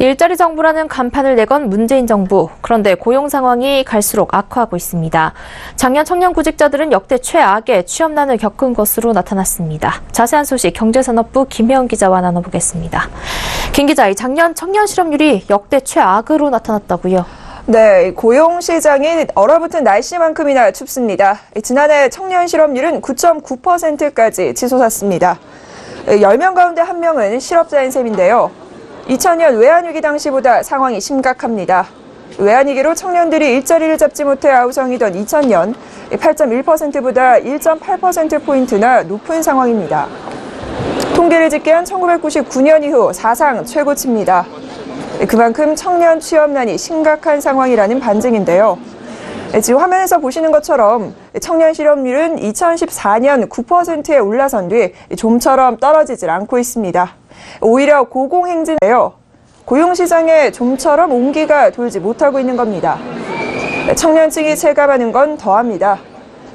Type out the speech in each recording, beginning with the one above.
일자리 정부라는 간판을 내건 문재인 정부. 그런데 고용 상황이 갈수록 악화하고 있습니다. 작년 청년 구직자들은 역대 최악의 취업난을 겪은 것으로 나타났습니다. 자세한 소식 경제산업부 김혜영 기자와 나눠보겠습니다. 김 기자, 작년 청년 실업률이 역대 최악으로 나타났다고요? 네, 고용 시장이 얼어붙은 날씨만큼이나 춥습니다. 지난해 청년 실업률은 9.9%까지 치솟았습니다. 10명 가운데 1명은 실업자인 셈인데요. 2000년 외환위기 당시보다 상황이 심각합니다. 외환위기로 청년들이 일자리를 잡지 못해 아우성이던 2000년 8.1%보다 1.8%포인트나 높은 상황입니다. 통계를 집계한 1999년 이후 사상 최고치입니다. 그만큼 청년 취업난이 심각한 상황이라는 반증인데요. 지금 화면에서 보시는 것처럼 청년 실업률은 2014년 9%에 올라선 뒤 좀처럼 떨어지질 않고 있습니다. 오히려 고공행진에요. 고용시장에 좀처럼 온기가 돌지 못하고 있는 겁니다. 청년층이 체감하는 건 더합니다.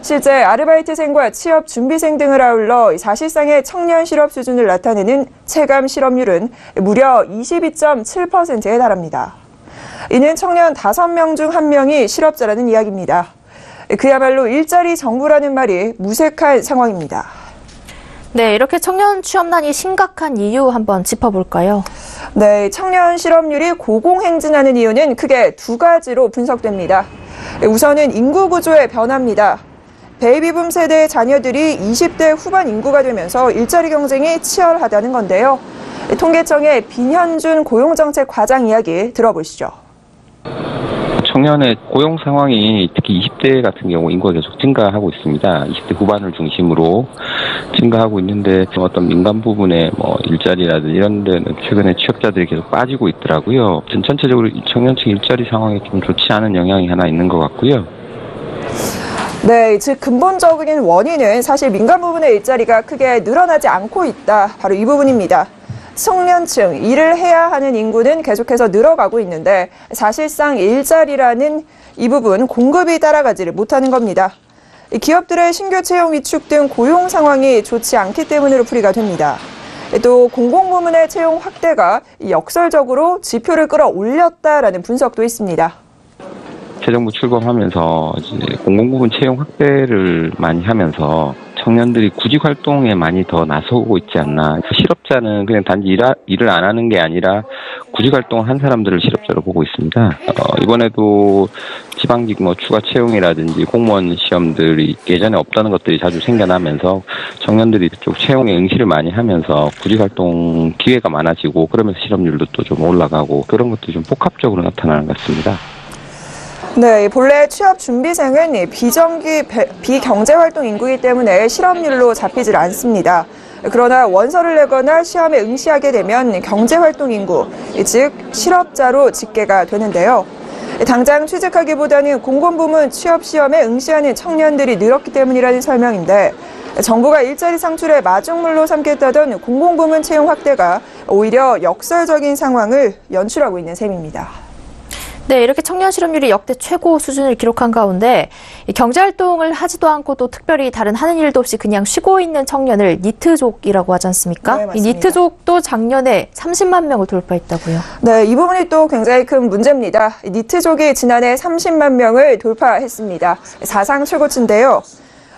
실제 아르바이트생과 취업 준비생 등을 아울러 사실상의 청년 실업 수준을 나타내는 체감 실업률은 무려 22.7%에 달합니다. 이는 청년 5명 중 1명이 실업자라는 이야기입니다. 그야말로 일자리 정부라는 말이 무색한 상황입니다. 네, 이렇게 청년 취업난이 심각한 이유 한번 짚어볼까요? 네, 청년 실업률이 고공행진하는 이유는 크게 두 가지로 분석됩니다. 우선은 인구 구조의 변화입니다. 베이비붐 세대의 자녀들이 20대 후반 인구가 되면서 일자리 경쟁이 치열하다는 건데요. 통계청의 빈현준 고용정책 과장 이야기 들어보시죠. 청년의 고용 상황이 특히 20대 같은 경우 인구가 계속 증가하고 있습니다. 20대 후반을 중심으로 증가하고 있는데 어떤 민간 부분의 뭐 일자리라든지 이런 데는 최근에 취업자들이 계속 빠지고 있더라고요. 전체적으로 청년층 일자리 상황이 좀 좋지 않은 영향이 하나 있는 것 같고요. 네, 즉 근본적인 원인은 사실 민간 부분의 일자리가 크게 늘어나지 않고 있다. 바로 이 부분입니다. 청년층, 일을 해야 하는 인구는 계속해서 늘어가고 있는데 사실상 일자리라는 이 부분 공급이 따라가지를 못하는 겁니다. 기업들의 신규 채용 위축 등 고용 상황이 좋지 않기 때문으로 풀이가 됩니다. 또 공공부문의 채용 확대가 역설적으로 지표를 끌어올렸다라는 분석도 있습니다. 새 정부 출범하면서 공공부문 채용 확대를 많이 하면서 청년들이 구직 활동에 많이 더 나서고 있지 않나. 실업자는 그냥 단지 일 일을 안 하는 게 아니라 구직 활동을 한 사람들을 실업자로 보고 있습니다. 어, 이번에도 지방직 뭐 추가 채용이라든지 공무원 시험들이 예전에 없다는 것들이 자주 생겨나면서 청년들이 쪽 채용에 응시를 많이 하면서 구직 활동 기회가 많아지고 그러면서 실업률도 또 좀 올라가고 그런 것도 좀 복합적으로 나타나는 것 같습니다. 네, 본래 취업 준비생은 비정기 비경제 활동 인구이기 때문에 실업률로 잡히질 않습니다. 그러나 원서를 내거나 시험에 응시하게 되면 경제 활동 인구, 즉 실업자로 집계가 되는데요. 당장 취직하기보다는 공공부문 취업 시험에 응시하는 청년들이 늘었기 때문이라는 설명인데 정부가 일자리 창출의 마중물로 삼겠다던 공공부문 채용 확대가 오히려 역설적인 상황을 연출하고 있는 셈입니다. 네, 이렇게 청년 실업률이 역대 최고 수준을 기록한 가운데 경제 활동을 하지도 않고 또 특별히 다른 하는 일도 없이 그냥 쉬고 있는 청년을 니트족이라고 하지 않습니까? 네, 이 니트족도 작년에 30만 명을 돌파했다고요. 네, 이 부분이 또 굉장히 큰 문제입니다. 니트족이 지난해 30만 명을 돌파했습니다. 사상 최고치인데요.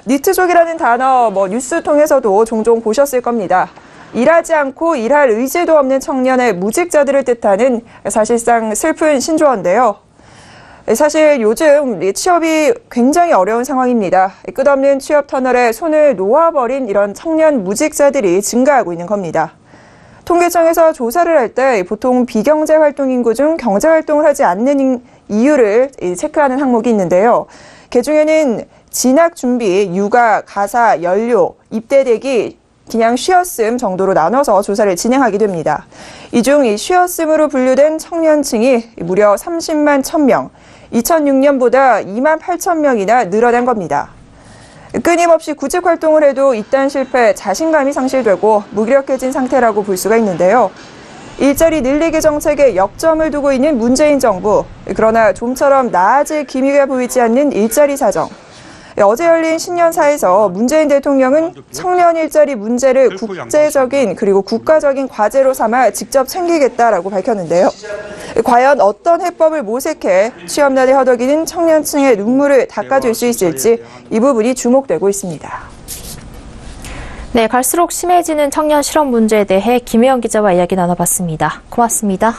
니트족이라는 단어 뭐 뉴스 통해서도 종종 보셨을 겁니다. 일하지 않고 일할 의지도 없는 청년의 무직자들을 뜻하는 사실상 슬픈 신조어인데요. 사실 요즘 취업이 굉장히 어려운 상황입니다. 끝없는 취업 터널에 손을 놓아버린 이런 청년 무직자들이 증가하고 있는 겁니다. 통계청에서 조사를 할 때 보통 비경제 활동 인구 중 경제 활동을 하지 않는 이유를 체크하는 항목이 있는데요. 그 중에는 진학 준비, 육아, 가사, 연료, 입대 대기, 그냥 쉬었음 정도로 나눠서 조사를 진행하게 됩니다. 이 중 이 쉬었음으로 분류된 청년층이 무려 30만 1000명, 2006년보다 2만 8천 명이나 늘어난 겁니다. 끊임없이 구직 활동을 해도 이딴 실패 자신감이 상실되고 무기력해진 상태라고 볼 수가 있는데요. 일자리 늘리기 정책에 역점을 두고 있는 문재인 정부. 그러나 좀처럼 나아질 기미가 보이지 않는 일자리 사정. 어제 열린 신년사에서 문재인 대통령은 청년 일자리 문제를 국제적인 그리고 국가적인 과제로 삼아 직접 챙기겠다라고 밝혔는데요. 과연 어떤 해법을 모색해 취업난에 허덕이는 청년층의 눈물을 닦아줄 수 있을지 이 부분이 주목되고 있습니다. 네, 갈수록 심해지는 청년 실업 문제에 대해 김혜영 기자와 이야기 나눠봤습니다. 고맙습니다.